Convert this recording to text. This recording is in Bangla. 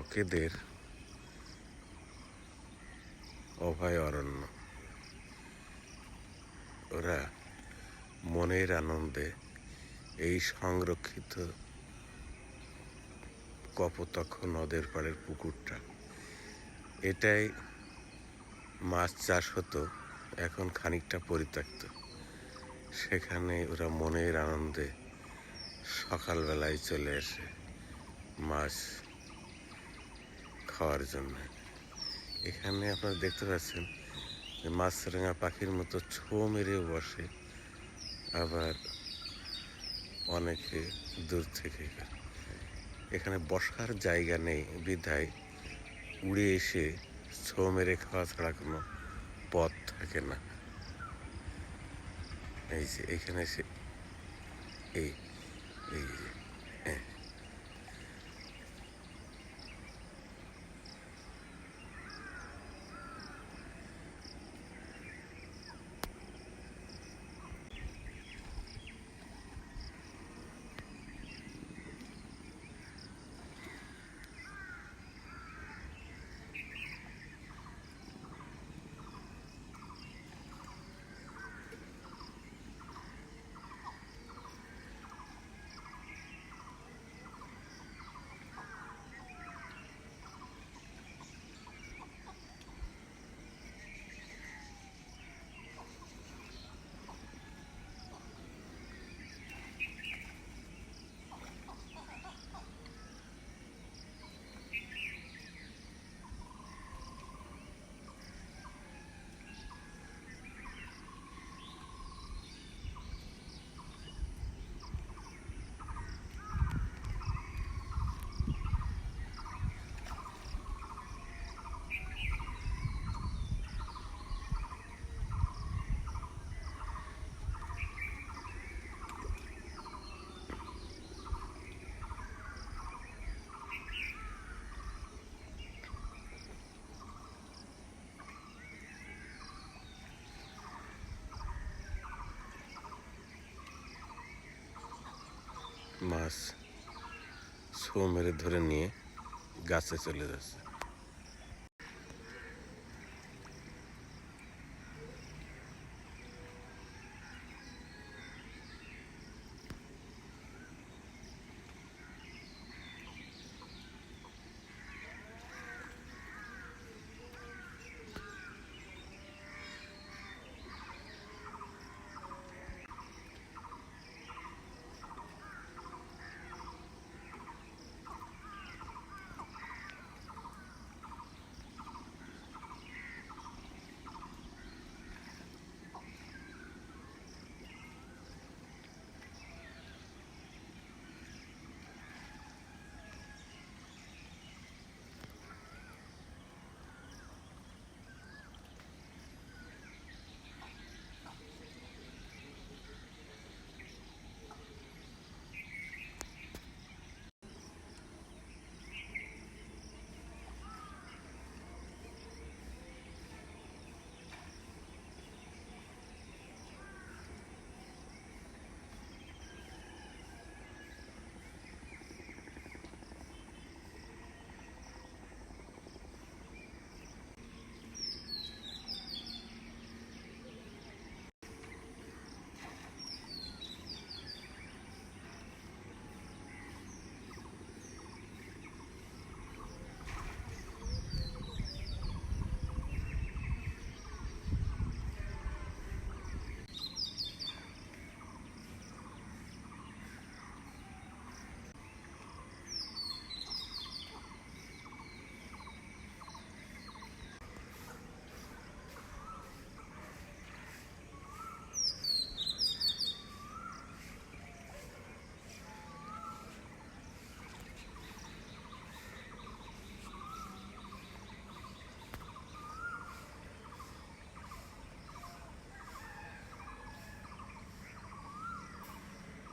বকেদের অভয়ারণ্য ওরা মনের আনন্দে এই সংরক্ষিত কপোতক্ষ নদের পাড়ের পুকুরটা। এটাই মাছ চাষ হতো, এখন খানিকটা পরিত্যক্ত। সেখানে ওরা মনের আনন্দে সকালবেলায় চলে আসে মাছ খাওয়ার জন্য। এখানে আপনারা দেখতে পাচ্ছেন যে মাছরাঙা পাখির মতো ছো মেরে বসে। আবার অনেকে দূর থেকে এখানে বসার জায়গা নেই, বিধায় উড়ে এসে ছো মেরে খাওয়া ছাড়া কোনো পথ থাকে না। এই যে এখানে এসে এই এই যে, হ্যাঁ মাছ ছো মেরে ধরে নিয়ে গাছে চলে যাচ্ছে।